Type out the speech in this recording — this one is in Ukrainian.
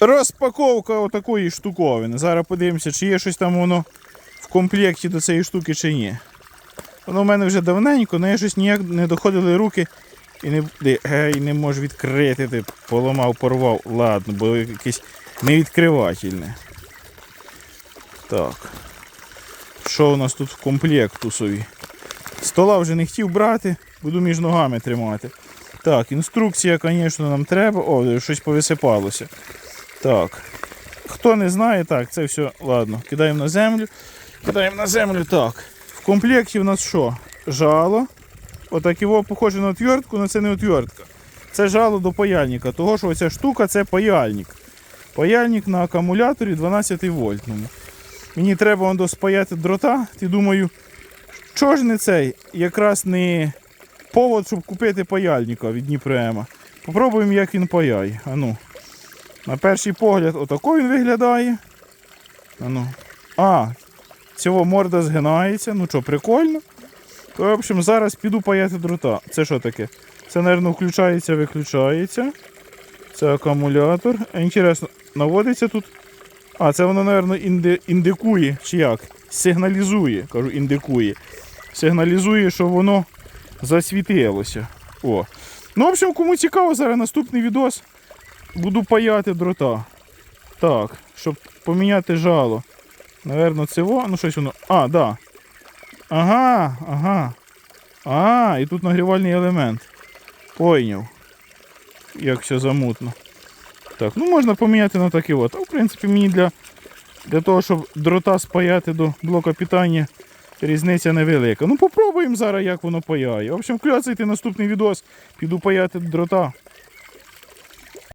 Розпаковка отакої штуковини. Зараз подивимося, чи є щось там воно в комплекті до цієї штуки чи ні. Воно в мене вже давненько, але я щось ніяк не доходили руки і не, гей, не можу відкрити. Ти поламав, порвав. Ладно, бо якесь невідкривательне. Так. Що у нас тут в комплектусові? Стола вже не хотів брати, буду між ногами тримати. Так, інструкція, звісно, нам треба. О, щось повисипалося. Так. Хто не знає, так, це все, ладно, кидаємо на землю. Кидаємо на землю так. В комплекті в нас що? Жало. Отак його похоже на отвертку, але це не отвертка. Це жало до паяльника. Того, що оця штука це паяльник. Паяльник на акумуляторі 12 вольтному. Мені треба воно спаяти дрота. Ти думаю, що ж не цей? Якраз не повод, щоб купити паяльника від Дніпрема. Попробуємо, як він паяє. Ану. На перший погляд, отако він виглядає. Ану. А, цього морда згинається. Ну що, прикольно. То, в общем, зараз піду паяти дрота. Це що таке? Це, мабуть, включається, виключається. Це акумулятор. Інтересно, наводиться тут. А, це воно, мабуть, інди... індикує, чи як? Сигналізує, кажу, індикує. Сигналізує, що воно засвітилося. О. Ну, в общем, кому цікаво, зараз наступний відос. Буду паяти дрота. Так, щоб поміняти жало. Наверно, це во. Ну щось воно. А, да. Ага, ага. А, і тут нагрівальний елемент. Пойняв. Як все замутно. Так, ну можна поміняти на такий от. А в принципі мені для, для того, щоб дрота спаяти до блока питання, різниця невелика. Ну попробуємо зараз, як воно паяє. В общем, кльоцайте наступний відос. Піду паяти дрота.